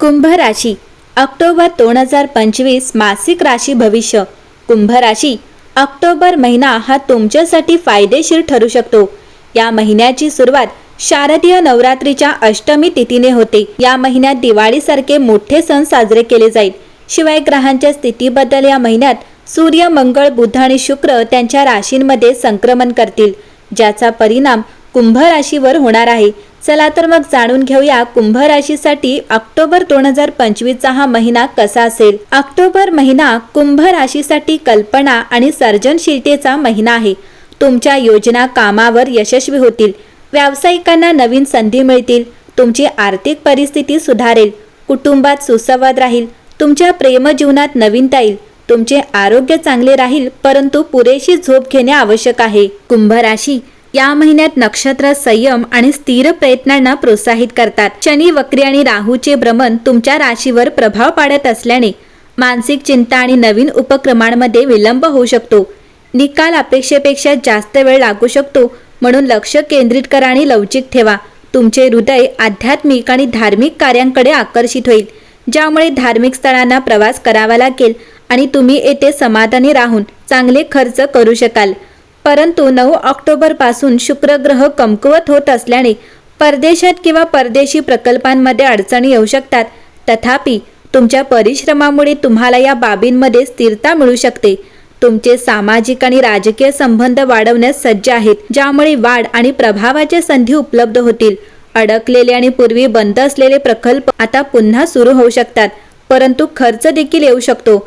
कुंभ राशी ऑक्टोबर दोन हजार पंचवीस मासिक राशी भविष्य. कुंभ राशी ऑक्टोबर महिना हा तुमच्यासाठी फायदेशीर ठरू शकतो. या महिन्याची सुरुवात शारदीय नवरात्रीच्या अष्टमी तिथीने होते. या महिन्यात दिवाळीसारखे मोठे सण साजरे केले जाईल. शिवाय ग्रहांच्या स्थितीबद्दल या महिन्यात सूर्य मंगळ बुध आणि शुक्र त्यांच्या राशींमध्ये संक्रमण करतील ज्याचा परिणाम कुंभ राशीवर होणार आहे. चला तर मग जाणून घेऊया कुंभ राशीसाठी ऑक्टोबर दोन हजार पंचवीसचा हा महिना कसा असेल. ऑक्टोबर महिना कुंभ राशीसाठी कल्पना आणि सर्जनशीलतेचा महिना आहे. तुमच्या योजना कामावर यशस्वी होतील. व्यावसायिकांना नवीन संधी मिळतील. तुमची आर्थिक परिस्थिती सुधारेल. कुटुंबात सुसंवाद राहील. तुमच्या प्रेमजीवनात नवीनता येईल. तुमचे आरोग्य चांगले राहील परंतु पुरेशी झोप घेणे आवश्यक आहे. कुंभ राशी या महिन्यात नक्षत्र संयम आणि स्थिर प्रयत्नांना प्रोत्साहित करतात. शनी वक्री आणि राहूचे भ्रमण तुमच्या राशीवर प्रभाव पाडत असल्याने मानसिक चिंता आणि नवीन उपक्रमांमध्ये विलंब होऊ शकतो. निकाल अपेक्षेपेक्षा जास्त वेळ लागू शकतो म्हणून लक्ष केंद्रित करा आणि लवचिक ठेवा. तुमचे हृदय आध्यात्मिक आणि धार्मिक कार्यांकडे आकर्षित होईल ज्यामुळे धार्मिक स्थळांना प्रवास करावा लागेल आणि तुम्ही येथे समाधानी राहून चांगले खर्च करू शकाल. परंतु नऊ ऑक्टोबरपासून कमकुवत होत असल्याने परदेशात किंवा परदेशी प्रकल्पांमध्ये अडचणी येऊ शकतात. तथापि तुमच्या परिश्रमामुळे तुम्हाला या बाबींमध्ये स्थिरता मिळू शकते. तुमचे सामाजिक आणि राजकीय संबंध वाढवण्यास सज्ज आहेत ज्यामुळे वाढ आणि प्रभावाच्या संधी उपलब्ध होतील. अडकलेले आणि पूर्वी बंद असलेले प्रकल्प आता पुन्हा सुरू होऊ शकतात परंतु खर्च देखील येऊ शकतो.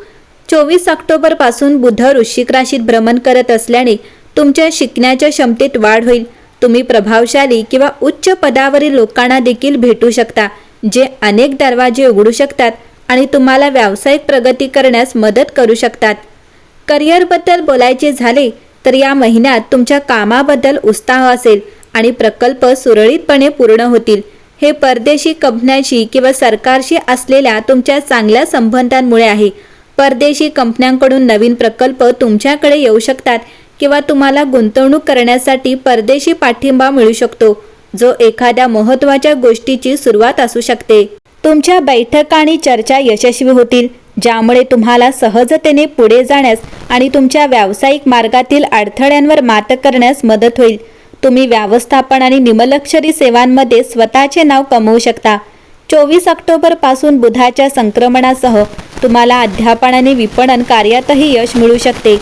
चोवीस ऑक्टोबरपासून बुध वृश्चिक राशीत भ्रमण करत असल्याने तुमच्या शिकण्याच्या क्षमतेत वाढ होईल. तुम्ही प्रभावशाली किंवा उच्च पदावरील लोकांना देखील भेटू शकता जे अनेक दरवाजे उघडू शकतात आणि तुम्हाला व्यावसायिक प्रगती करण्यास मदत करू शकतात. करिअरबद्दल बोलायचे झाले तर या महिन्यात तुमच्या कामाबद्दल उत्साह असेल आणि प्रकल्प सुरळीतपणे पूर्ण होतील. हे परदेशी कंपन्यांशी किंवा सरकारशी असलेल्या तुमच्या चांगल्या संबंधांमुळे आहे. परदेशी कंपन्यांकडून नवीन प्रकल्प तुमच्याकडे येऊ शकतात. किंवा तुम्हाला गुंतवणूक करण्यासाठी परदेशी पाठिंबा मिळू शकतो जो एखाद्या महत्त्वाच्या गोष्टीची सुरुवात असू शकते. तुमच्या बैठका आणि चर्चा यशस्वी होतील ज्यामुळे तुम्हाला सहजतेने पुढे जाण्यास आणि तुमच्या व्यावसायिक मार्गातील अडथळ्यांवर मात करण्यास मदत होईल. तुम्ही व्यवस्थापन आणि निमलक्षरी सेवांमध्ये स्वतःचे नाव कमवू शकता. चोवीस ऑक्टोबरपासून बुधाच्या संक्रमणासह तुम्हाला अध्यापन आणि विपणन कार्यातही यश मिळू शकते.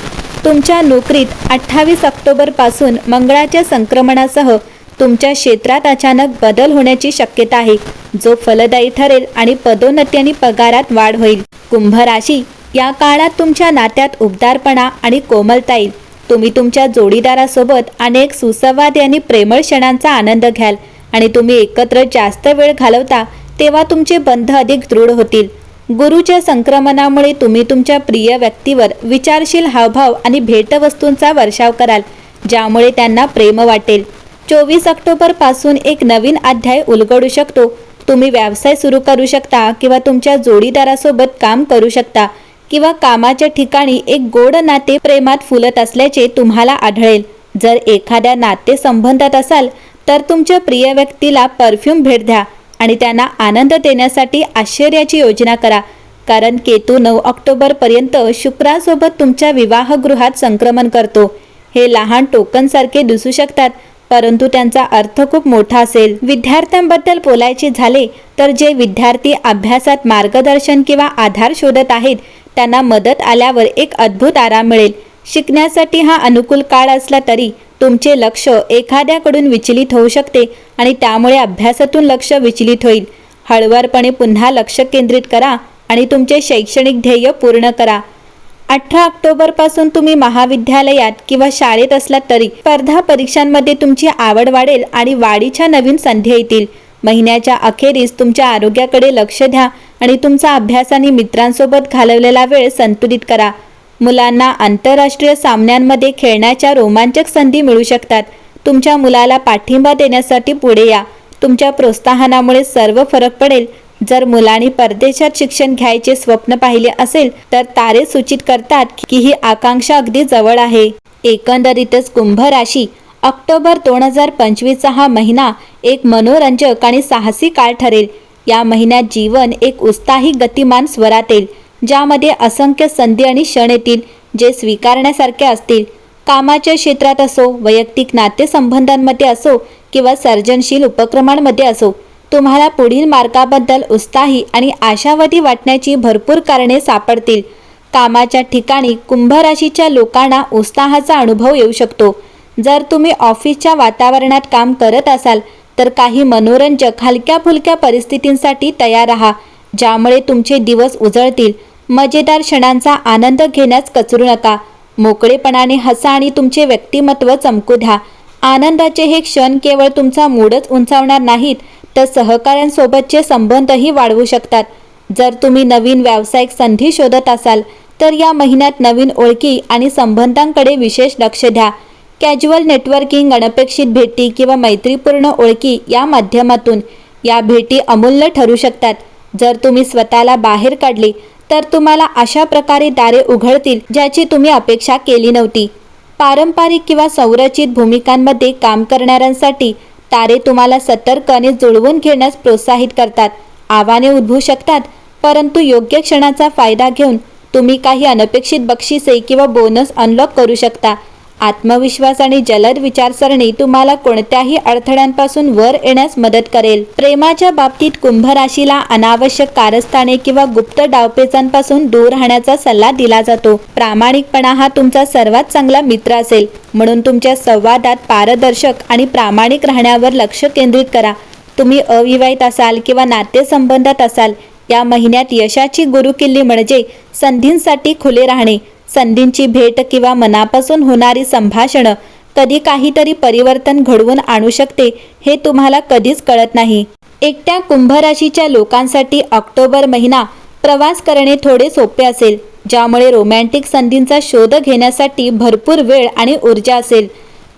तुमच्या नोकरीत अठ्ठावीस ऑक्टोबरपासून मंगळाच्या संक्रमणासह तुमच्या क्षेत्रात अचानक बदल होण्याची शक्यता आहे. जो फलदायी ठरेल आणि पदोन्नती आणि पगारात वाढ होईल. कुंभ राशी या काळात तुमच्या नात्यात उबदारपणा आणि कोमलता येईल. तुम्ही तुमच्या जोडीदारासोबत अनेक सुसंवाद आणि प्रेमळ क्षणांचा आनंद घ्याल आणि तुम्ही एकत्र जास्त वेळ घालवता तेव्हा तुमचे बंध अधिक दृढ होतील. गुरुच्या संक्रमणामुळे तुम्ही तुमच्या प्रिय व्यक्तीवर विचारशील हावभाव आणि भेटवस्तूंचा वर्षाव कराल ज्यामुळे त्यांना प्रेम वाटेल. चोवीस ऑक्टोबरपासून एक नवीन अध्याय उलगडू शकतो. तुम्ही व्यवसाय सुरू करू शकता किंवा तुमच्या जोडीदारासोबत काम करू शकता किंवा कामाच्या ठिकाणी एक गोड नाते प्रेमात फुलत असल्याचे तुम्हाला आढळेल. जर एखाद्या नातेसंबंधात असाल तर तुमच्या प्रिय व्यक्तीला परफ्यूम भेट द्या. आणि त्यांना आनंद देण्यासाठी आश्चर्याची योजना करा. कारण केतू नऊ ऑक्टोबरपर्यंत शुक्रासोबत तुमच्या विवाहगृहात संक्रमण करतो. हे लहान टोकनसारखे दिसू शकतात परंतु त्यांचा अर्थ खूप मोठा असेल. विद्यार्थ्यांबद्दल बोलायचे झाले तर जे विद्यार्थी अभ्यासात मार्गदर्शन किंवा आधार शोधत आहेत त्यांना मदत आल्यावर एक अद्भुत आराम मिळेल. शिकण्यासाठी हा अनुकूल काळ असला तरी तुमचे लक्ष एखाद्याकडून विचलित होऊ शकते आणि त्यामुळे अभ्यासातून लक्ष विचलित होईल. हळवारपणे पुन्हा लक्ष केंद्रित करा आणि तुमचे शैक्षणिक ध्येय पूर्ण करा. अठरा ऑक्टोबरपासून तुम्ही महाविद्यालयात किंवा शाळेत असलात तरी स्पर्धा परीक्षांमध्ये तुमची आवड वाढेल आणि वाढीच्या नवीन संधी येतील. महिन्याच्या अखेरीस तुमच्या आरोग्याकडे लक्ष द्या आणि तुमचा अभ्यास आणि मित्रांसोबत घालवलेला वेळ संतुलित करा. मुलांना आंतरराष्ट्रीय सामन्यांमध्ये खेळण्याच्या रोमांचक संधी मिळू शकतात. तुमच्या मुलाला पाठिंबा देण्यासाठी पुढे या. तुमच्या प्रोत्साहनामुळे सर्व फरक पडेल. जर मुलांनी परदेशात शिक्षण घ्यायचे स्वप्न पाहिले असेल तर तारे सूचित करतात की ही आकांक्षा अगदी जवळ आहे. एकंदरीतच कुंभ राशी ऑक्टोबर दोन हजार पंचवीसचा हा महिना एक मनोरंजक आणि साहसी काळ ठरेल. या महिन्यात जीवन एक उत्साही गतिमान स्वरात येईल. ज्यामध्ये असंख्य संधी आणि क्षण येतील जे स्वीकारण्यासारखे असतील. कामाच्या क्षेत्रात असो वैयक्तिक नातेसंबंधांमध्ये असो किंवा सर्जनशील उपक्रमांमध्ये असो तुम्हाला पुढील मार्गाबद्दल उत्साही आणि आशावादी वाटण्याची भरपूर कारणे सापडतील. कामाच्या ठिकाणी कुंभ राशीच्या लोकांना उत्साहाचा अनुभव येऊ शकतो. जर तुम्ही ऑफिसच्या वातावरणात काम करत असाल तर काही मनोरंजक हलक्या फुलक्या परिस्थितींसाठी तयार राहा ज्यामुळे तुमचे दिवस उजळतील. मजेदार क्षणांचा आनंद घेण्यास कचरू नका. मोकळेपणाने हसा आणि तुमचे व्यक्तिमत्व चमकू द्या. आनंदाचे हे क्षण केवळ तुमचा मूडच उंचावणार नाहीत तर सहकाऱ्यांसोबतचे संबंधही वाढवू शकतात. जर तुम्ही नवीन व्यावसायिक संधी शोधत असाल तर या महिन्यात नवीन ओळखी आणि संबंधांकडे विशेष लक्ष द्या. कॅज्युअल नेटवर्किंग अनपेक्षित भेटी किंवा मैत्रीपूर्ण ओळखी या माध्यमातून या भेटी अमूल्य ठरू शकतात. जर तुम्ही स्वतःला बाहेर काढले तर तुम्हाला अशा प्रकारे दारे उघडतील ज्याची तुम्ही अपेक्षा केली नव्हती. पारंपरिक किंवा संरचित भूमिकांमध्ये काम करणाऱ्यांसाठी तारे तुम्हाला सतर्क आणि जुळवून घेण्यास प्रोत्साहित करतात. आव्हाने उद्भवू शकतात परंतु योग्य क्षणाचा फायदा घेऊन तुम्ही काही अनपेक्षित बक्षिसे किंवा बोनस अनलॉक करू शकता. आत्मविश्वास आणि जलद विचारसरणी तुम्हाला कोणत्याही अडथळ्यांपासून वर येण्यास मदत करेल. प्रेमाच्या बाबतीत कुंभ राशीला अनावश्यक कारस्थाने किंवा गुप्त डावपेचांपासून दूर राहण्याचा सल्ला दिला जातो. प्रामाणिकपणा हा तुमचा सर्वात चांगला मित्र असेल. म्हणून तुमच्या संवादात पारदर्शक आणि प्रामाणिक राहण्यावर लक्ष केंद्रित करा. तुम्ही अविवाहित असाल किंवा नातेसंबंधात असाल या महिन्यात यशाची गुरुकिल्ली म्हणजे संधींसाठी खुले राहणे. संधींची भेट किंवा मनापासून होणारी संभाषणं कधी काहीतरी परिवर्तन घडवून आणू शकते हे तुम्हाला कधीच कळत नाही. एकट्या कुंभराशीच्या लोकांसाठी ऑक्टोबर महिना प्रवास करणे थोडे सोपे असेल ज्यामुळे रोमॅन्टिक संधींचा शोध घेण्यासाठी भरपूर वेळ आणि ऊर्जा असेल.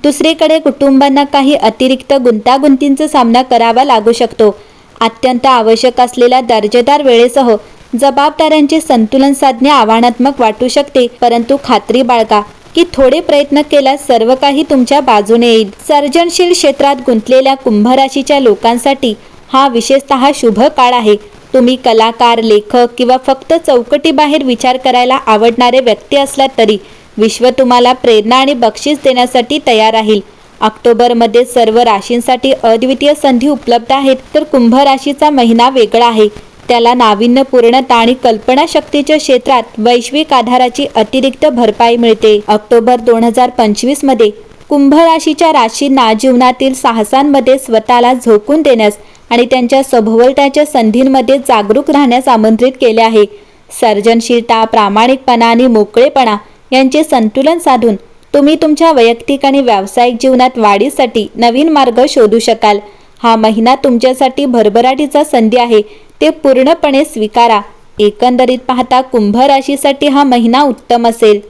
दुसरीकडे कुटुंबांना काही अतिरिक्त गुंतागुंतींचा सामना करावा लागू शकतो. अत्यंत आवश्यक असलेल्या दर्जेदार वेळेसह जबाबदाऱ्यांचे संतुलन साधणे आव्हानात्मक वाटू शकते. परंतु खात्री बाळगा की थोडे प्रयत्न केल्यास सर्व काही तुमच्या बाजूने येईल. सर्जनशील क्षेत्रात गुंतलेल्या कुंभ राशीच्या लोकांसाठी हा विशेषतः शुभ काळ आहे. तुम्ही कलाकार लेखक किंवा फक्त चौकटीबाहेर विचार करायला आवडणारे व्यक्ती असलात तरी विश्व तुम्हाला प्रेरणा आणि बक्षीस देण्यासाठी तयार राहील. ऑक्टोबरमध्ये सर्व राशींसाठी अद्वितीय संधी उपलब्ध आहेत. तर कुंभ राशीचा महिना वेगळा आहे. त्याला नाविन्यपूर्णता आणि कल्पनाशक्तीच्या क्षेत्रात वैश्विक आधाराची अतिरिक्त भरपाई मिळते. ऑक्टोबर दोन हजार पंचवीसमध्ये कुंभ राशीच्या राशींना जीवनातील साहसांमध्ये स्वतःला झोकून देण्यास आणि त्यांच्या सभोवलत्याच्या संधींमध्ये जागरूक राहण्यास आमंत्रित केले आहे. सर्जनशीलता प्रामाणिकपणा आणि मोकळेपणा यांचे संतुलन साधून तुम्ही तुमच्या वैयक्तिक आणि व्यावसायिक जीवनात वाढीसाठी नवीन मार्ग शोधू शकाल. हा महिना तुमच्यासाठी भरभराटीचा संधी आहे. ते पूर्णपणे स्वीकारा. एकंदरीत पाहता कुंभ राशीसाठी हा महिना उत्तम असेल.